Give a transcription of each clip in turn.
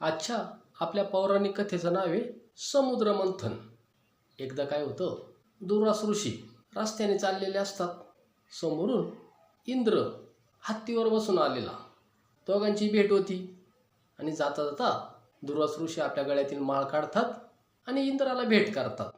अच्छा आपल्या पौराणिक कथेचं नाव आहे समुद्र मंथन एकदा काय होतं? दुर्वास ऋषी रस्त्याने चाललेले असतात. समोरून इंद्र हत्तीवर बसून आलेला. दोघांची भेट होती. आणि जाता जाता दुर्वास ऋषी आपल्या गळ्यातील माळ काढतात आणि इंद्राला भेट करतात.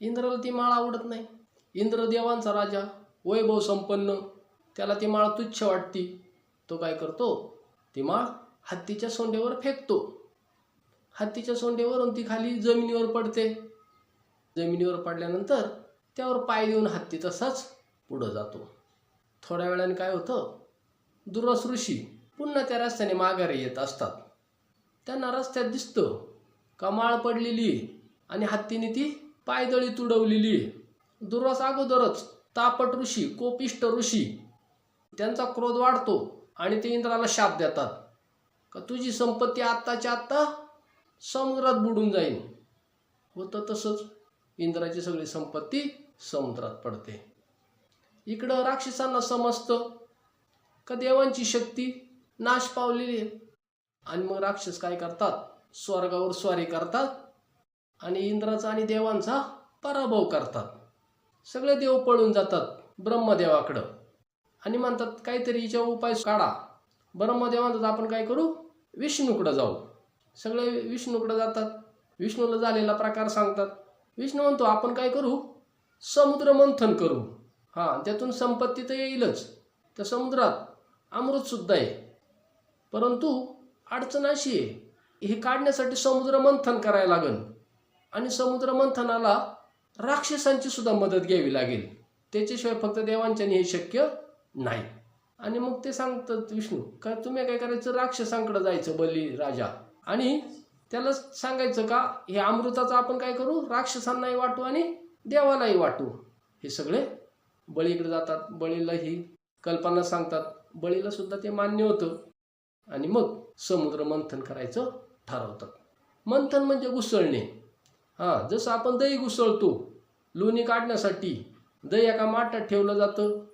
इंद्राला ती माळ आवडत नाही. इंद्र देवांचा राजा वैभव संपन्न. त्याला ती माळ तुच्छ वाटती. तो काय करतो? ती माळ हत्तीच्या सोंडेवर फेकतो. हत्तीच्या सोंडेवरून ती खाली जमिनीवर पडते. जमिनीवर पडल्यानंतर त्यावर पाय देऊन हत्ती तसाच पुढं जातो. थोड्या वेळाने काय होतं? दुर्वास ऋषी पुन्हा त्या रस्त्याने माघारी येत असतात. त्यांना रस्त्यात दिसतं का माळ पडलेली आणि हत्तीने ती पायदळी तुडवलेली. आहे दुर्वास अगोदरच तापट ऋषी कोपिष्ट ऋषी त्यांचा क्रोध वाढतो आणि ते इंद्राला शाप देतात. का तुझी संपत्ती आत्ताच्या आत्ता समुद्रात बुडून जाईल होतं तसंच. इंद्राची सगळी संपत्ती समुद्रात पडते. इकडं राक्षसांना समजतं का देवांची शक्ती नाश पावलेली आहे. आणि मग राक्षस काय करतात? स्वर्गावर स्वारी करतात आणि इंद्राचा आणि देवांचा पराभव करतात. सगळे देव पळून जातात ब्रह्मदेवाकडं. आणि म्हणतात काहीतरी हिच्या उपाय काढा. ब्रह्मदेवांचा आपण काय करू? विष्णूकडं जाऊ. सगळे विष्णूकडं जातात. विष्णूला झालेला प्रकार सांगतात. विष्णू म्हणतो आपण काय करू? समुद्र मंथन करू. हां त्यातून संपत्ती तर येईलच. त्या समुद्रात अमृतसुद्धा आहे. परंतु अडचण अशी आहे हे काढण्यासाठी समुद्र मंथन करायला लागेल. आणि समुद्र मंथनाला राक्षसांची सुद्धा मदत घ्यावी लागेल. त्याच्याशिवाय फक्त देवांच्याने हे शक्य नाही. आणि मग ते सांगतात विष्णू का तुम्ही काय करायचं? राक्षसांकडे जायचं बली राजा. आणि त्याला सांगायचं का हे अमृताचं आपण काय करू? राक्षसांनाही वाटू आणि देवालाही वाटू. हे सगळे बळीकडे जातात. बळीला ही कल्पना सांगतात. बळीला सुद्धा ते मान्य होतं. आणि मग समुद्र मंथन करायचं ठरवतात. मंथन म्हणजे घुसळणे. हां जसं आपण दही घुसळतो लोणी काढण्यासाठी दही एका माठात ठेवलं जातं.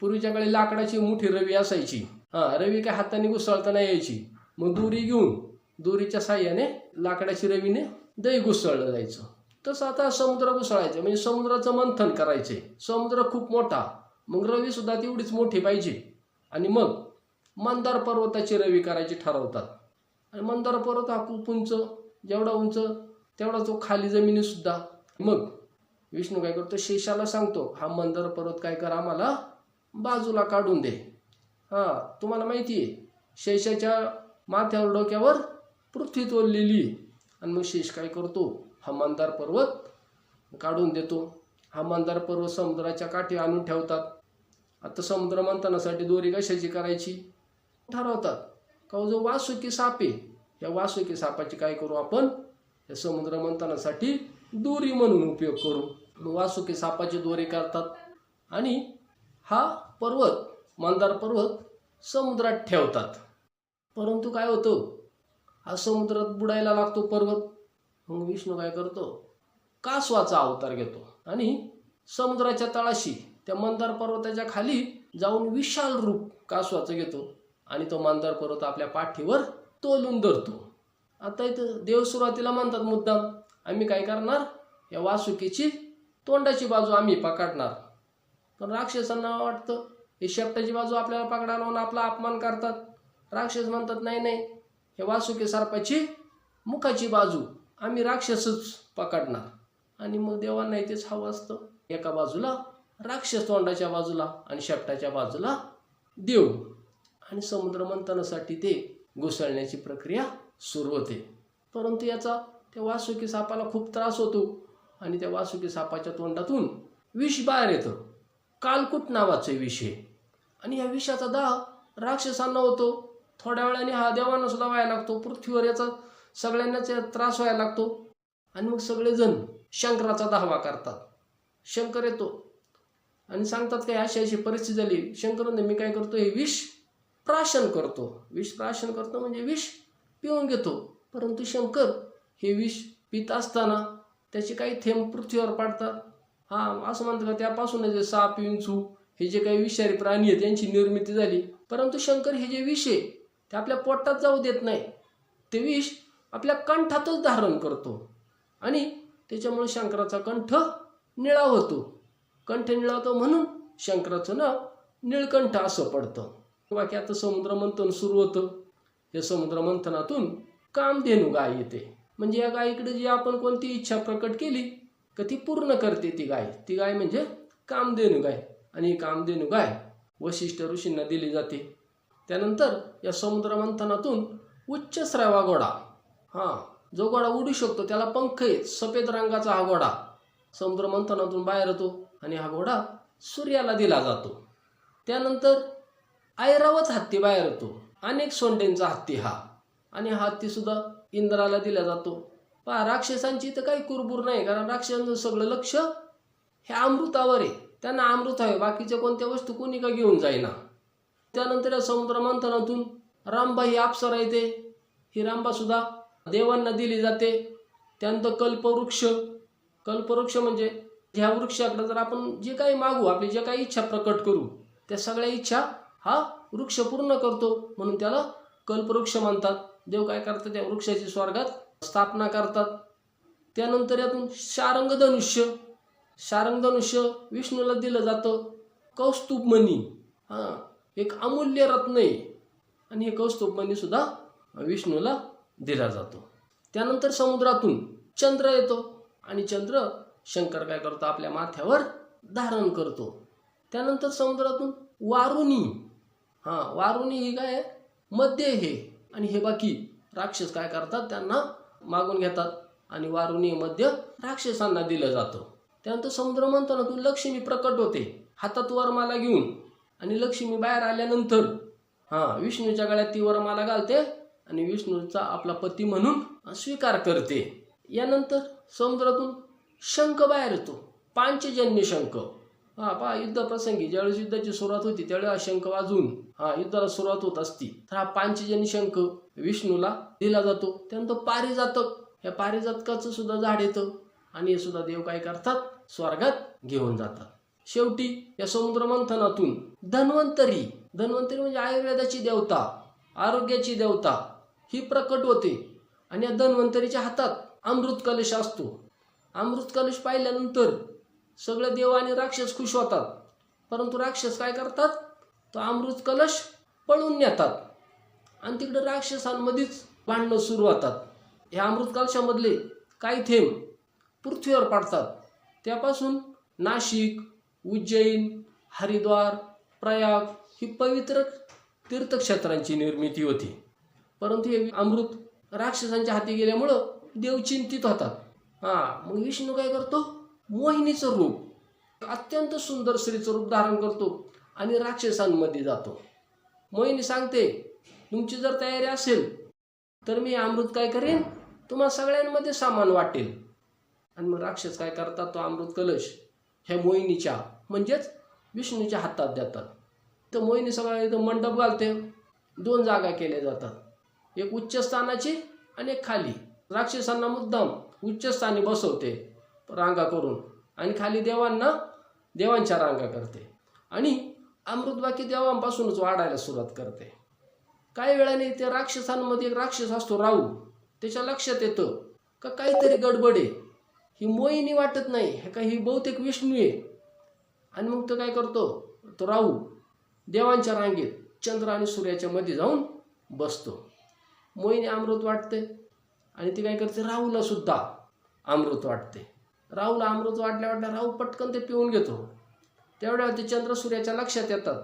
पूर्वीच्या काळी लाकडाची मोठी रवी असायची. हां रवी काय हाताने घुसळता नाही यायची. मग दोरी घेऊन दोरीच्या साह्याने लाकडाची रवीने दही घुसळलं जायचं. तसं आता समुद्र घुसळायचं म्हणजे समुद्राचं मंथन करायचे समुद्र खूप मोठा. मग रवी सुद्धा तेवढीच मोठी पाहिजे. आणि मग मंदार पर्वताची रवी करायची ठरवतात. आणि मंदार पर्वत हा खूप उंच जेवढा उंच तेवढा तो खाली जमिनी सुद्धा. मग विष्णू काय करतो? शेषाला सांगतो हा मंदार पर्वत काय कर आम्हाला बाजूला काढून दे. हां तुम्हाला माहिती आहे शेषाच्या माथ्यावर डोक्यावर पृथ्वी तोललेली आहे. आणि मग शेष काय करतो? हा मंदार पर्वत काढून देतो. हा मंदार पर्वत समुद्राच्या काठी आणून ठेवतात. आता समुद्र मंथनासाठी दोरी कशाची करायची? ठरवतात. का हो, जो वासुकी सापे या वासुकी सापाची काय करू आपण? या समुद्र मंथनासाठी दोरी म्हणून उपयोग करू. वासुकी सापाची दोरी करतात. आणि हा पर्वत मंदार पर्वत समुद्रात ठेवतात. परंतु काय होतं? हा समुद्रात बुडायला लागतो पर्वत. मग विष्णू काय करतो? कासवाचा अवतार घेतो आणि समुद्राच्या तळाशी त्या मंदार पर्वताच्या खाली जाऊन विशाल रूप कासवाचं घेतो आणि तो मंदार पर्वत आपल्या पाठीवर तोलून धरतो. आता इथं देव सुरुवातीला म्हणतात मुद्दाम आम्ही काय करणार? या वासुकीची तोंडाची बाजू आम्ही पकडणार. पण राक्षसांना वाटतं हे शेपटाची बाजू आपल्याला पकडा लावून आपला अपमान करतात. राक्षस म्हणतात नाही नाही हे वासुकी सर्पाची मुखाची बाजू आम्ही राक्षसच पकडणार. आणि मग देवांना तेच हवं असतं. एका बाजूला राक्षस तोंडाच्या बाजूला आणि शेपटाच्या बाजूला देव. आणि समुद्र मंथनासाठी ते घुसळण्याची प्रक्रिया सुरू होते. परंतु याचा त्या वासुकी सापाला खूप त्रास होतो. आणि त्या वासुकी सापाच्या तोंडातून विष बाहेर येतं. कालकुट नावाचे विष आहे आणि या विषाचा दाह राक्षसांना होतो. थोड्या वेळाने हा देवांना सुद्धा व्हायला लागतो. पृथ्वीवर याचा सगळ्यांनाच त्रास व्हायला लागतो. आणि मग सगळेजण शंकराचा दहावा करतात. शंकर येतो. आणि सांगतात काय अशी अशी परिस्थिती झाली. शंकर मी काय करतो? हे विष प्राशन करतो. विष प्राशन करतो म्हणजे विष पिऊन घेतो. परंतु शंकर हे विष पित असताना त्याचे काही थेंब पृथ्वीवर पाडतात. हा असं म्हणतात का त्यापासून जे साप विंचू हे जे काही विषारी प्राणी आहेत त्यांची निर्मिती झाली. परंतु शंकर हे जे विष आहे ते आपल्या पोटात जाऊ देत नाही. ते विष आपल्या कंठातच धारण करतो. आणि त्याच्यामुळे शंकराचा कंठ निळा होतो. कंठ निळा होतो म्हणून शंकराचं नाव निळकंठ असं पडतं. बाकी आता समुद्र मंथन सुरू होतं. या समुद्र मंथनातून कामधेनू गाय येते. म्हणजे या गायीकडे जी आपण कोणती इच्छा प्रकट केली का ती पूर्ण करते ती गाय. ती गाय म्हणजे कामधेनू गाय. आणि ही कामधेनू गाय वशिष्ठ ऋषींना दिली जाते. त्यानंतर या समुद्रमंथनातून उच्च स्रावा घोडा. हां जो घोडा उडू शकतो त्याला पंख आहेत सफेद रंगाचा हा घोडा. समुद्रमंथनातून बाहेर येतो आणि हा घोडा सूर्याला दिला जातो. त्यानंतर ऐरावत हत्ती बाहेर येतो. अनेक सोंडेंचा हत्ती हा. आणि हा हत्ती सुद्धा इंद्राला दिला जातो. पहा राक्षसांची तर काही कुरबुर नाही कारण राक्षसांचं सगळं लक्ष हे अमृतावर आहे. त्यांना अमृत आहे बाकीच्या कोणत्या वस्तू कोणी का घेऊन जाईना. त्यानंतर या समुद्र मंथनातून रामबा ही अप्सरा येते. ही रामबासुद्धा देवांना दिली जाते. त्यानंतर कल्पवृक्ष. कल्पवृक्ष म्हणजे ह्या वृक्षाकडे जर आपण जे काही मागू आपली जे काही इच्छा प्रकट करू त्या सगळ्या इच्छा हा वृक्ष पूर्ण करतो. म्हणून त्याला कल्पवृक्ष म्हणतात. देव काय करतात? त्या वृक्षाची स्वर्गात स्थापना करतात. त्यानंतर यातून शारंग धनुष्य शारंग धनुष्य विष्णूला दिलं जातं. कौस्तुभ मणी हां एक अमूल्य रत्न आहे. आणि हे कौस्तुभमणी सुद्धा विष्णूला दिला जातो. त्यानंतर समुद्रातून चंद्र येतो. आणि चंद्र शंकर काय करतो? आपल्या माथ्यावर धारण करतो. त्यानंतर समुद्रातून वारुणी. हां वारुणी ही काय आहे? मध्ये हे आणि हे बाकी राक्षस काय करतात? त्यांना मागून घेतात आणि वारुणी मध्य राक्षसांना दिलं जातं. त्यानंतर समुद्र मंथनातून लक्ष्मी प्रकट होते. हातात वरमाला घेऊन आणि लक्ष्मी बाहेर आल्यानंतर हां विष्णूच्या गळ्यात ती वरमाला घालते आणि विष्णूचा आपला पती म्हणून स्वीकार करते. यानंतर समुद्रातून शंख बाहेर येतो. पांचजन्य शंख. हा पहा युद्ध प्रसंगी ज्यावेळेस युद्धाची सुरुवात होती त्यावेळेस अशंख शंख वाजून हा युद्धाला सुरुवात होत असती. तर हा पांचजनी शंख विष्णूला दिला जातो. त्यानंतर पारिजातक या पारिजातकाचं सुद्धा झाड येतं आणि हे सुद्धा देव काय करतात? स्वर्गात घेऊन जातात. शेवटी या समुद्र मंथनातून धन्वंतरी धन्वंतरी म्हणजे आयुर्वेदाची देवता आरोग्याची देवता ही प्रकट होते आणि या धन्वंतरीच्या हातात अमृत कलश असतो. अमृत कलश पाहिल्यानंतर सगळे देव आणि राक्षस खुश होतात. परंतु राक्षस काय करतात? तो अमृत कलश पळून नेतात. आणि तिकडे राक्षसांमध्येच भांडणं सुरू होतात. ह्या अमृत कलशामधले काही थेंब पृथ्वीवर पडतात. त्यापासून नाशिक उज्जैन हरिद्वार प्रयाग ही पवित्र तीर्थक्षेत्रांची निर्मिती होती. परंतु हे अमृत राक्षसांच्या हाती गेल्यामुळं देव चिंतित होतात. हां मग विष्णू काय करतो? मोहिनीचं रूप. अत्यंत सुंदर स्त्रीचं रूप धारण करतो आणि राक्षसांमध्ये जातो. मोहिनी सांगते तुमची जर तयारी असेल तर मी अमृत काय करेन? तुम्हाला सगळ्यांमध्ये सामान वाटेल. आणि मग राक्षस काय करतात? तो अमृत कलश ह्या मोहिनीच्या म्हणजेच विष्णूच्या हातात देतात. तर मोहिनी सगळ्या इथं मंडप घालते. दोन जागा केल्या जातात. एक उच्च स्थानाची आणि एक खाली. राक्षसांना मुद्दाम उच्चस्थानी बसवते. रांगा करून. आणि खाली देवांना देवांच्या रांगा करते. आणि अमृत बाकी देवांपासूनच वाढायला सुरुवात करते. काही वेळाने त्या राक्षसांमध्ये एक राक्षस असतो राहू. त्याच्या लक्षात येतं का काहीतरी गडबड आहे. ही मोहिनी वाटत नाही हे का ही बहुतेक विष्णू आहे. आणि मग तो काय करतो? तो राहू. देवांच्या रांगेत चंद्र आणि सूर्याच्या मध्ये जाऊन बसतो. मोहिनी अमृत वाटते आणि ती काय करते? राहूला सुद्धा अमृत वाटते. राहूला अमृत वाटल्या वाटल्या राहू पटकन ते पिऊन घेतो. तेवढ्या ते चंद्र सूर्याच्या लक्षात येतात.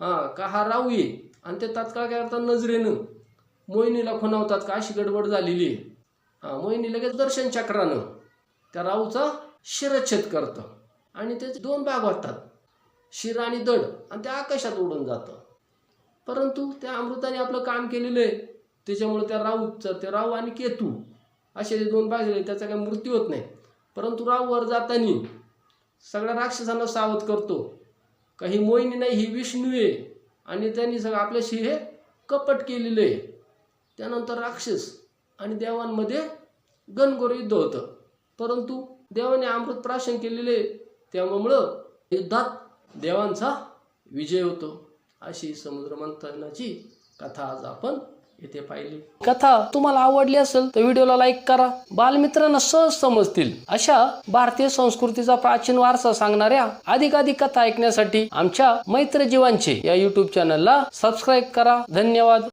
हां का हा राहू आहे आणि ते तात्काळ काय करतात? नजरेनं मोहिनीला खुणावतात का? अशी गडबड झालेली आहे. हां मोहिनी लगेच दर्शन चक्रानं त्या राहूचा शिरच्छेद करतं. आणि त्याचे दोन भाग वाटतात. शिर आणि दड आणि ते आकाशात उडून जातं. परंतु त्या अमृताने आपलं काम केलेलं आहे. त्याच्यामुळे त्या राहूचं ते राहू आणि केतू असे जे दोन भाग झाले त्याचा काही मृत्यू होत नाही. परंतु राव वर जाताना सगळ्या राक्षसांना सावध करतो. का ही मोहिनी नाही ही विष्णू आहे. आणि त्यांनी सगळं आपल्याशी हे कपट केलेलं आहे. त्यानंतर राक्षस आणि देवांमध्ये गणगोर युद्ध होतं. परंतु देवाने अमृत प्राशन केलेले त्यामुळं युद्धात देवांचा विजय होतो. अशी समुद्र मंथनाची कथा आज आपण येथे पाहिली. कथा तुम्हाला आवडली असेल तर व्हिडिओला लाईक करा. बालमित्रांना सहज समजतील. अशा भारतीय संस्कृतीचा प्राचीन वारसा सांगणाऱ्या अधिकाधिक कथा ऐकण्यासाठी आमच्या मैत्र जीवांचे या युट्यूब चॅनलला सबस्क्राईब करा. धन्यवाद.